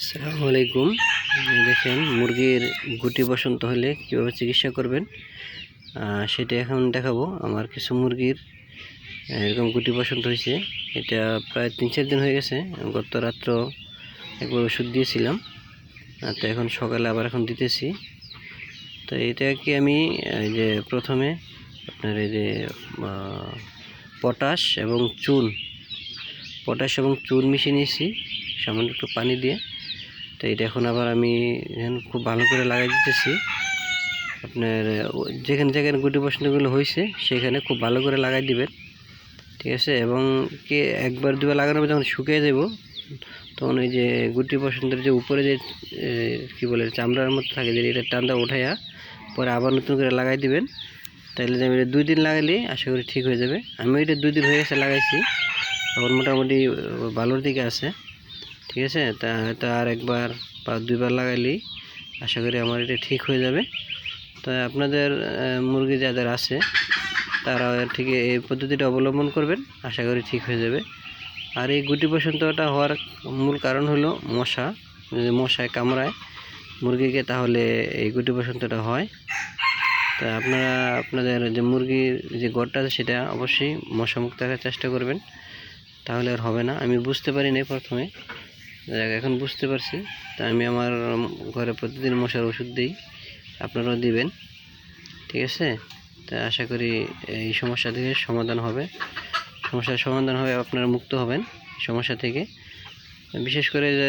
আসসালামু আলাইকুম। দেখেন, মুরগির গুটি বসন্ত হলে কীভাবে চিকিৎসা করবেন? সেটা এখন দেখাবো। আমার কিছু মুরগির এরকম গুটি বসন্ত হয়েছে। এটা প্রায় তিন চার দিন হয়ে গেছে। গত রাত্র একবার ওষুধ দিয়েছিলাম। তো এখন সকালে আবার এখন দিতেছি। তো এটা কি আমি এই যে প্রথমে আপনার এই যে পটাশ এবং চুন, পটাশ এবং চুন মিশিয়ে নিয়েছি। সামান্য একটু পানি দিয়ে। তো এটা এখন আবার আমি খুব ভালো করে লাগাই দিতেছি। আপনার যেখানে যেখানে গুটি বসন্তগুলো হয়েছে সেখানে খুব ভালো করে লাগাই দিবেন। ঠিক আছে? এবং কে একবার দুবার লাগানোর পর যখন শুকিয়ে যাব তখন ওই যে গুটি বসন্তের যে উপরে যে কি বলে, চামড়ার মতো থাকে, যে এটা টানটা উঠাইয়া পরে আবার নতুন করে লাগাই দিবেন। তাহলে আমি দুই দিন লাগালে আশা করি ঠিক হয়ে যাবে। আমি এটা দুই দিন হয়ে গেছে লাগাইছি। এখন মোটামুটি ভালোর দিকে আছে। ঠিক আছে? তা হয়তো আর একবার বা দুইবার লাগাইলেই আশা করি আমার এটা ঠিক হয়ে যাবে। তো আপনাদের মুরগি যাদের আছে তারা ঠিক এই পদ্ধতিটা অবলম্বন করবেন, আশা করি ঠিক হয়ে যাবে। আর এই গুটি বসন্তটা হওয়ার মূল কারণ হলো মশা। যদি মশায় কামড়ায় মুরগিকে, তাহলে এই গুটি বসন্তটা হয়। তা আপনারা, আপনাদের যে মুরগির যে গড়টা আছে, সেটা অবশ্যই মশামুক্ত রাখার চেষ্টা করবেন। তাহলে আর হবে না। আমি বুঝতে পারি নাই প্রথমে। এখন বুঝতে পারছি। তা আমি আমার ঘরে প্রতিদিন মশার ওষুধ দিই, আপনারাও দিবেন, ঠিক আছে? তা আশা করি এই সমস্যা থেকে সমাধান হবে। সমস্যার সমাধান হবে, আপনারা মুক্ত হবেন সমস্যা থেকে। বিশেষ করে যে